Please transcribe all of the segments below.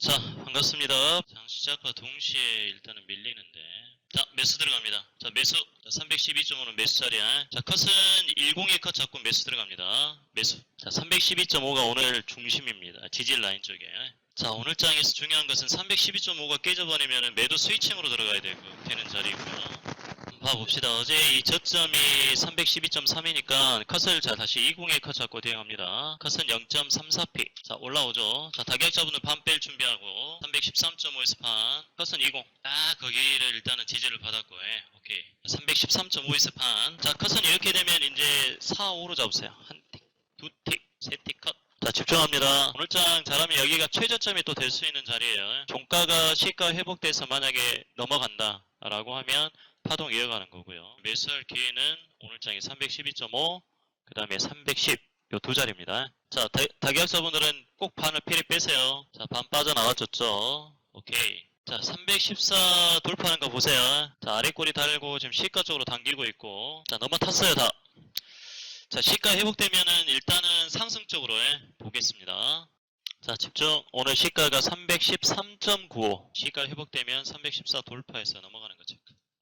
자, 반갑습니다. 장 시작과 동시에 일단은 밀리는데. 자, 매수 들어갑니다. 자, 매수. 자, 312.5는 매수 자리야. 자, 컷은 102 컷 잡고 매수 들어갑니다. 매수. 자, 312.5가 오늘 중심입니다. 지질 라인 쪽에. 자, 오늘 장에서 중요한 것은 312.5가 깨져버리면 매도 스위칭으로 들어가야 되고, 되는 자리고요. 봐봅시다. 어제 이 저점이 312.3이니까 컷을 자 다시 20에 컷 잡고 대응합니다. 컷은 0.34p. 자 올라오죠. 자 타격자분은 반 뺄 준비하고 313.5에서 판. 컷은 20. 딱 거기를 일단은 지지를 받았고 예. 오케이. 313.5에서 판. 자 컷은 이렇게 되면 이제 4, 5로 잡으세요. 한 틱, 두 틱, 세 틱 컷. 자 집중합니다. 오늘 장 잘하면 여기가 최저점이 또 될 수 있는 자리예요. 종가가 시가 회복돼서 만약에 넘어간다 라고 하면 파동 이어가는 거고요. 매수할 기회는 오늘 장이 312.5, 그 다음에 310, 요 두 자리입니다. 자, 다, 타격자분들은 꼭 반을 피리 빼세요. 자, 반 빠져나왔죠. 오케이. 자, 314 돌파하는 거 보세요. 자, 아래 꼬리 달고 지금 시가 쪽으로 당기고 있고. 자, 넘어탔어요, 다. 자, 시가 회복되면은 일단은 상승 쪽으로 해 보겠습니다. 자, 집중. 오늘 시가가 313.95. 시가 회복되면 314 돌파해서 넘어가는 거죠.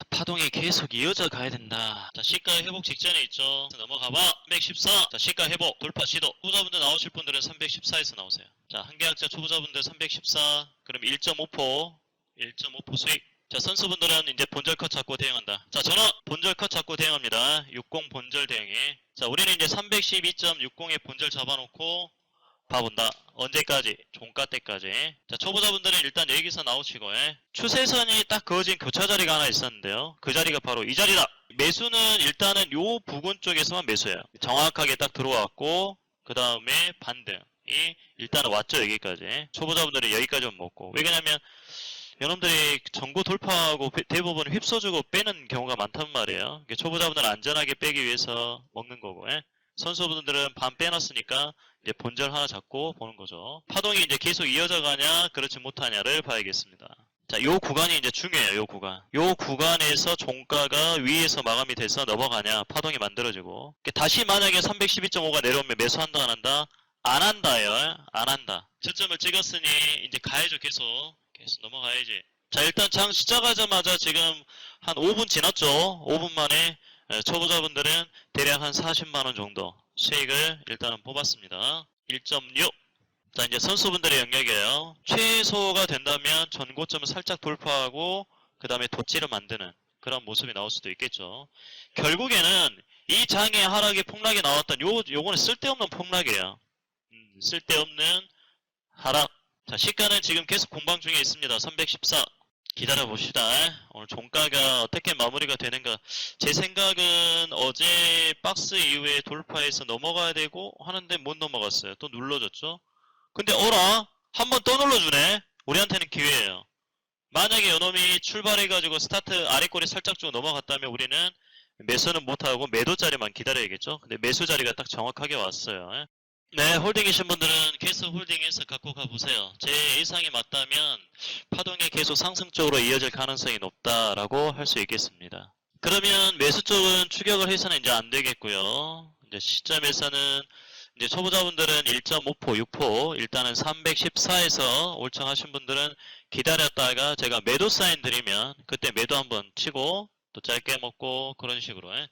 파동이 계속 이어져 가야 된다. 자, 시가 회복 직전에 있죠. 자, 넘어가봐. 314. 자, 시가 회복 돌파 시도. 초보자분들 나오실 분들은 314에서 나오세요. 자, 한계약자 초보자분들 314. 그럼 1.5포. 1.5포 수익. 자, 선수분들은 이제 본절 컷 잡고 대응한다. 자, 저는 본절 컷 잡고 대응합니다. 60 본절 대응에. 자, 우리는 이제 312.60에 본절 잡아놓고 봐본다. 언제까지? 종가 때까지. 자, 초보자분들은 일단 여기서 나오시고, 예. 추세선이 딱 그어진 교차 자리가 하나 있었는데요. 그 자리가 바로 이 자리다. 매수는 일단은 요 부근 쪽에서만 매수해요. 정확하게 딱 들어왔고, 그 다음에 반등이 일단은 왔죠, 여기까지. 초보자분들이 여기까지만 먹고. 왜냐면, 여러분들이 전고 돌파하고 배- 대부분 휩써주고 빼는 경우가 많단 말이에요. 초보자분들은 안전하게 빼기 위해서 먹는 거고, 예. 선수분들은 반 빼놨으니까 이제 본절 하나 잡고 보는 거죠. 파동이 이제 계속 이어져 가냐, 그렇지 못하냐를 봐야겠습니다. 자, 요 구간이 이제 중요해요, 요 구간. 요 구간에서 종가가 위에서 마감이 돼서 넘어가냐, 파동이 만들어지고. 다시 만약에 312.5가 내려오면 매수한다, 안 한다? 안 한다요, 안 한다. 저점을 찍었으니 이제 가야죠, 계속. 계속 넘어가야지. 자, 일단 장 시작하자마자 지금 한 5분 지났죠? 5분 만에 예, 초보자분들은 대략 한 40만원 정도 수익을 일단은 뽑았습니다. 1.6. 자, 이제 선수분들의 영역이에요. 최소가 된다면 전고점을 살짝 돌파하고, 그 다음에 덧지를 만드는 그런 모습이 나올 수도 있겠죠. 결국에는 이 장의 하락이 폭락이 나왔던 요, 요거는 쓸데없는 폭락이에요. 음, 쓸데없는 하락. 자, 시가는 지금 계속 공방 중에 있습니다. 314. 기다려 봅시다. 오늘 종가가 어떻게 마무리가 되는가. 제 생각은 어제 박스 이후에 돌파해서 넘어가야 되고 하는데 못 넘어갔어요. 또 눌러줬죠. 근데 어라? 한 번 또 눌러주네. 우리한테는 기회예요. 만약에 요놈이 출발해가지고 스타트 아래 꼬리 살짝 쭉 넘어갔다면 우리는 매수는 못하고 매도 자리만 기다려야겠죠. 근데 매수 자리가 딱 정확하게 왔어요. 네, 홀딩이신 분들은 계속 홀딩해서 갖고 가보세요. 제 예상이 맞다면 파동이 계속 상승 쪽으로 이어질 가능성이 높다라고 할 수 있겠습니다. 그러면 매수 쪽은 추격을 해서는 이제 안 되겠고요. 이제 시점에서는 이제 초보자분들은 1.5포, 6포, 일단은 314에서 올청하신 분들은 기다렸다가 제가 매도 사인 드리면 그때 매도 한번 치고 또 짧게 먹고 그런 식으로 해.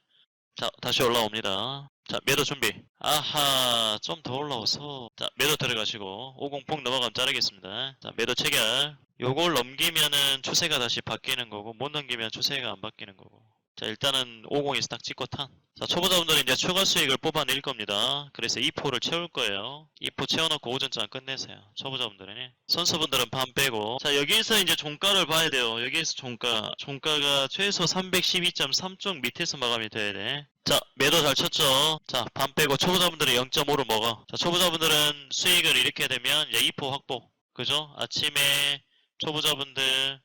자, 다시 올라옵니다. 자, 매도 준비. 아하, 좀 더 올라와서. 자, 매도 들어가시고, 50폭 넘어가면 자르겠습니다. 자, 매도 체결. 요걸 넘기면은 추세가 다시 바뀌는 거고, 못 넘기면 추세가 안 바뀌는 거고. 자, 일단은 50에서 딱 찍고 탄. 자, 초보자분들은 이제 추가 수익을 뽑아낼 겁니다. 그래서 2포를 채울 거예요. 2포 채워놓고 오전장 끝내세요. 초보자분들은. 선수분들은 반 빼고. 자, 여기에서 이제 종가를 봐야 돼요. 여기에서 종가. 종가가 최소 312.3쪽 밑에서 마감이 돼야 돼. 자, 매도 잘 쳤죠? 자, 반 빼고 초보자분들은 0.5로 먹어. 자, 초보자분들은 수익을 이렇게 되면 이제 2포 확보. 그죠? 아침에 초보자분들,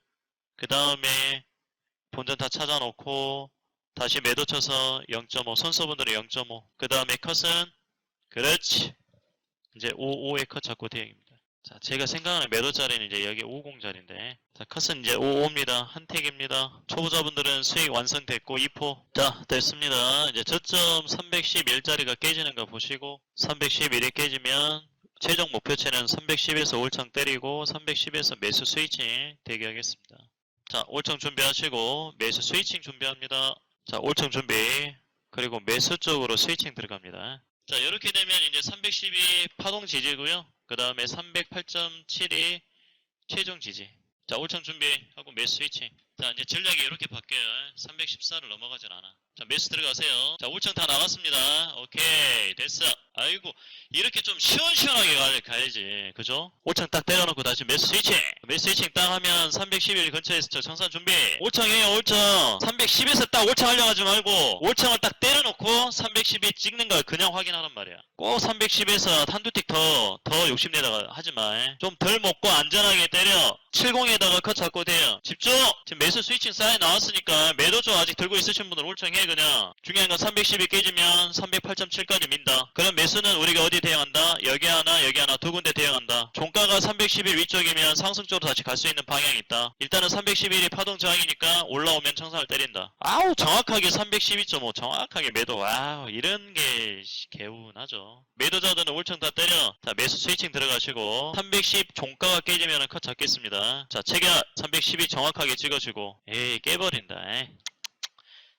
그 다음에 본전 다 찾아놓고, 다시 매도 쳐서 0.5, 선수분들은 0.5. 그 다음에 컷은, 그렇지. 이제 55의 컷 잡고 대행입니다. 자, 제가 생각하는 매도 자리는 이제 여기 50 자리인데, 자, 컷은 이제 55입니다. 한택입니다. 초보자분들은 수익 완성됐고, 2포. 자, 됐습니다. 이제 저점 311 자리가 깨지는 거 보시고, 311이 깨지면, 최종 목표치는 310에서 올창 때리고 310에서 매수 스위칭 대기하겠습니다. 자, 올창 준비하시고 매수 스위칭 준비합니다. 자, 올창 준비. 그리고 매수 쪽으로 스위칭 들어갑니다. 자, 이렇게 되면 이제 310이 파동 지지고요. 그 다음에 308.7이 최종 지지. 자, 올창 준비하고 매수 스위칭. 자, 이제 전략이 이렇게 바뀌어요. 314를 넘어가진 않아. 자, 매수 들어가세요. 자, 올창 다 나갔습니다. 오케이, 됐어. 아이고, 이렇게 좀 시원시원하게 가, 가야지. 그죠? 올창 딱 때려놓고 다시 매수 스위칭. 스위칭 딱 하면 311 근처에서 저 청산 준비. 올창이에요, 올창. 310에서 딱 올창 하려고 하지 말고, 올창을 딱 때려놓고 312 찍는 걸 그냥 확인하란 말이야. 꼭 310에서 한두 틱 더, 더 욕심내다가 하지 마. 좀 덜 먹고 안전하게 때려. 70에다가 컷 잡고 돼요. 집중! 지금 매수 스위칭 사인 나왔으니까 매도 쪽 아직 들고 있으신 분들 올청해 그냥. 중요한 건 310이 깨지면 308.7까지 민다. 그럼 매수는 우리가 어디 대응한다? 여기 하나, 여기 하나 두 군데 대응한다. 종가가 311 위쪽이면 상승 쪽으로 다시 갈 수 있는 방향이 있다. 일단은 311이 파동 저항이니까 올라오면 청산을 때린다. 아우 정확하게 312.5 정확하게 매도. 와우 이런 게 씨, 개운하죠. 매도자들은 올청 다 때려. 자 매수 스위칭 들어가시고 310 종가가 깨지면 컷 잡겠습니다. 자 체결 312 정확하게 찍어주고 에이 깨버린다. 에이.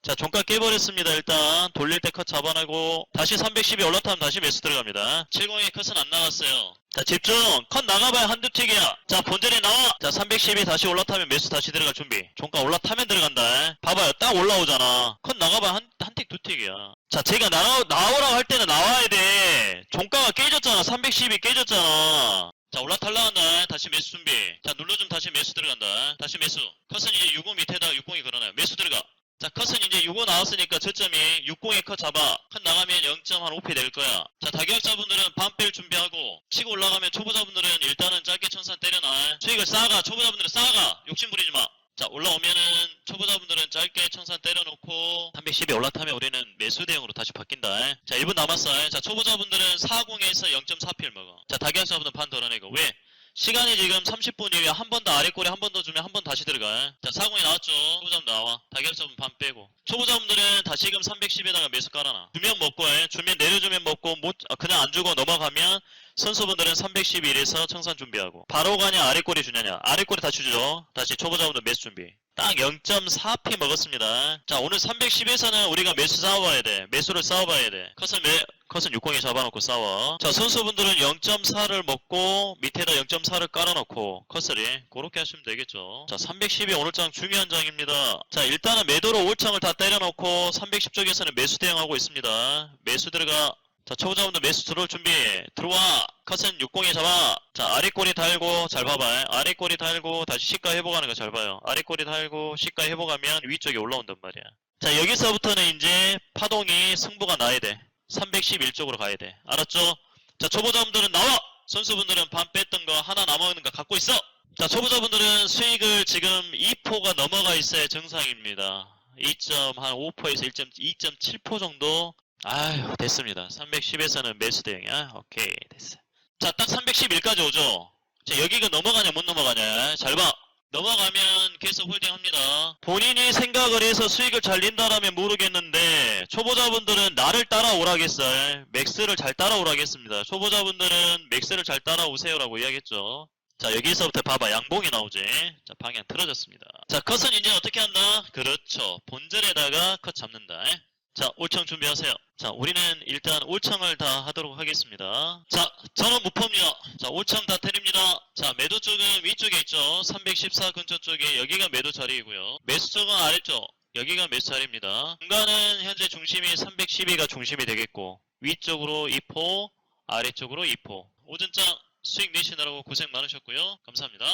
자 종가 깨버렸습니다. 일단 돌릴 때 컷 잡아내고 다시 310이 올라타면 다시 매수 들어갑니다. 70의 컷은 안 나왔어요. 자 집중. 컷 나가봐야 한두 틱이야. 자 본전에 나와. 자 310이 다시 올라타면 매수 다시 들어갈 준비. 종가 올라타면 들어간다. 봐봐요. 딱 올라오잖아. 컷 나가봐야 한, 한 틱 두 틱이야. 자 제가 나, 나오라고 할 때는 나와야 돼. 종가가 깨졌잖아. 310이 깨졌잖아. 자 올라탈라 한다. 다시 매수 준비. 자 눌러주면 다시 매수 들어간다. 다시 매수. 컷은 이제 60 밑에다가 60이 걸어놔요. 매수 들어가 자, 컷은 이제 65 나왔으니까 저점이 60에 컷 잡아. 컷 나가면 0.5p 될 거야. 자, 다기학자분들은 반뺄 준비하고, 치고 올라가면 초보자분들은 일단은 짧게 천산 때려놔. 수익을 쌓아가. 초보자분들은 쌓아가. 욕심 부리지 마. 자, 올라오면은 초보자분들은 짧게 천산 때려놓고 310에 올라타면 우리는 매수 대응으로 다시 바뀐다. 자, 1분 남았어. 자, 초보자분들은 40에서 0.4p를 먹어. 자, 다기학자분들은 반 덜어내고. 왜? 시간이 지금 30분이면 한번 더 아래 꼬리 한 번 더 주면 한 번 다시 들어가. 자, 사공이 나왔죠. 초보자분 나와. 다기업자분 반 빼고. 초보자분들은 다시금 310에다가 매수 깔아놔. 주면 먹고 해. 주면 내려주면 먹고 못 아, 그냥 안 주고 넘어가면 선수분들은 311에서 청산 준비하고. 바로 가냐 아래 꼬리 주냐냐. 아래 꼬리 다시 주죠. 다시 초보자분들 매수 준비. 딱 0.4p 먹었습니다. 자, 오늘 310에서는 우리가 매수 싸워봐야 돼. 매수를 싸워봐야 돼. 컷은 매, 컷은 60에 잡아놓고 싸워. 자, 선수분들은 0.4를 먹고 밑에다 0.4를 깔아놓고 컷을 해. 그렇게 하시면 되겠죠. 자, 310이 오늘 장 중요한 장입니다. 자, 일단은 매도로 올창을 다 때려놓고 310 쪽에서는 매수 대응하고 있습니다. 매수 들어가. 자, 초보자분들 매수 들어올 준비. 들어와. 컷은 60에 잡아. 자, 아래 꼬리 달고, 잘 봐봐. 아래 꼬리 달고, 다시 시가 회복하는 거 잘 봐요. 아래 꼬리 달고, 시가 회복하면 위쪽에 올라온단 말이야. 자, 여기서부터는 이제 파동이 승부가 나야 돼. 311쪽으로 가야 돼. 알았죠? 자, 초보자분들은 나와! 선수분들은 반 뺐던 거, 하나 남아있는 거 갖고 있어! 자, 초보자분들은 수익을 지금 2포가 넘어가 있어야 정상입니다. 2.5%에서 2.7% 정도 아휴 됐습니다. 310에서는 매수 대응이야. 오케이 됐어. 자딱 311까지 오죠? 자 여기가 넘어가냐 못 넘어가냐? 잘봐. 넘어가면 계속 홀딩합니다. 본인이 생각을 해서 수익을 잘 낸다라면 모르겠는데 초보자분들은 나를 따라오라겠어 맥스를 잘 따라오라겠습니다. 초보자분들은 맥스를 잘 따라오세요라고 이야기했죠. 자 여기서부터 봐봐. 양봉이 나오지. 자 방향 틀어졌습니다. 자 컷은 이제 어떻게 한다? 그렇죠. 본전에다가 컷 잡는다. 자, 올청 준비하세요. 자, 우리는 일단 올청을 다 하도록 하겠습니다. 자, 저는 무퍼입니다. 자, 올청 다 때립니다. 자, 매도 쪽은 위쪽에 있죠. 314 근처 쪽에 여기가 매도 자리이고요. 매수 쪽은 아래쪽. 여기가 매수 자리입니다. 중간은 현재 중심이 312가 중심이 되겠고 위쪽으로 2포, 아래쪽으로 2포. 오전장 수익 내시느라고 고생 많으셨고요. 감사합니다.